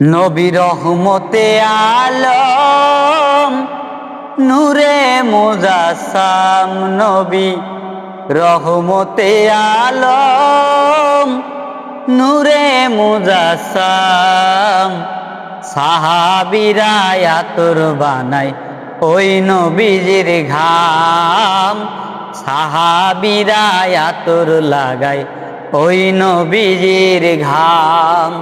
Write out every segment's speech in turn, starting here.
নবী রহমতে আলম, নূরে মোজাসাম নবী রহমতে আলম, নূরে মোজাসাম সাহাবিরা আতর বানাই ওই নবীজির ঘাম, সাহাবিরা আতর লাগাই ওই নবীজির ঘাম।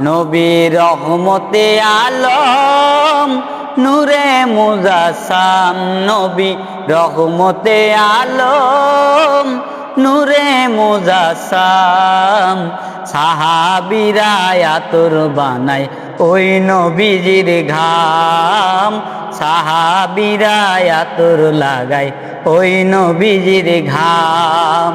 নবী রহমতে আলম, নূরে মুজাসাম নবী রহমতে আলম, নূরে মুজাসাম সাহাবিরা আতর বানাই ওই নবীজির ঘাম। সাহাবিরা আতর লাগাই ওই নবীজির ঘাম।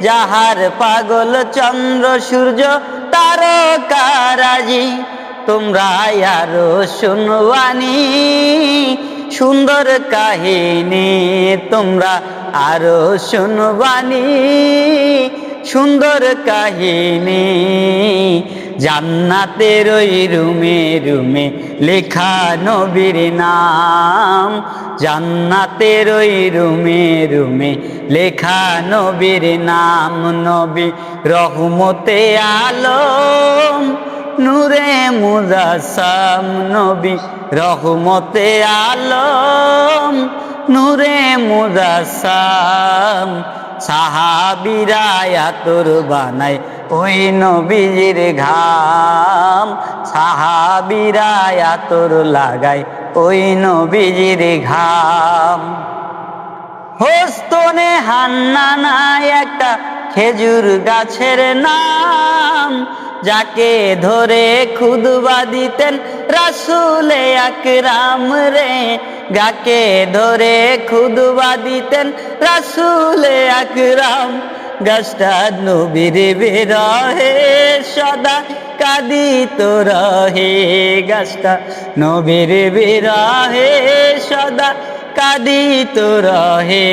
যাহার পাগল চন্দ্র সূর্য তারকারাজি তোমরা আর শুনবানি সুন্দর কাহিনী তোমরা আরও শুনবানি সুন্দর কাহিনী। জান্নাতের ওই রুমে রুমে লেখা নবীর নাম। জান্নাতের ওই রুমে রুমে লেখা নবীর নাম। নবী রহমতে আলম, নূরে মুজাসাম। নবী রহমতে আলম, নূরে মুজাসাম। সাহাবিরা আতর বানাই ওই নবীজির ঘাম। সাহাবিরা আতর লাগাই ওই নবীজির ঘাম। হোস্তনে হান্না একটা খেজুর গাছের নাম, যাকে ধরে খুদবা দিতেন রাসুলে আকরাম রে। গাকে ধরে খুদবা দিতেন রাসুলে আকরাম। গাছটা নবীর বিরহে সদা কাঁদিত রহে। গাছটা নবীর বিরহে সদা কাঁদিত রহে।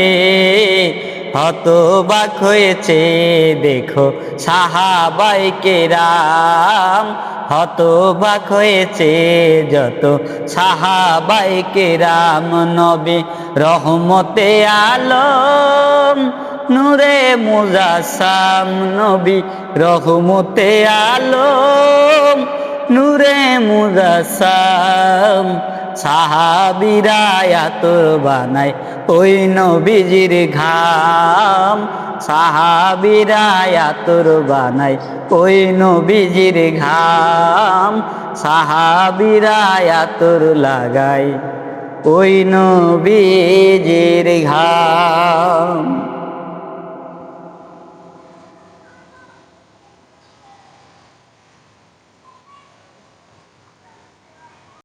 হতবাক হয়েছে, দেখো সাহাবাইকে রাম হতবাক হয়েছে যত সাহাবাইকে রাম নবী রহমতে আলম। নূরে মুজাসাম নবী রহমতে আলম। নূরে মুজাসাম সাহাবিরা আতর বানাই ওই নবীজির ঘাম সাহাবিরা আতর বানাই ওই নবীজির ঘাম সাহাবিরা আতর লাগাই ওই নবীজির ঘাম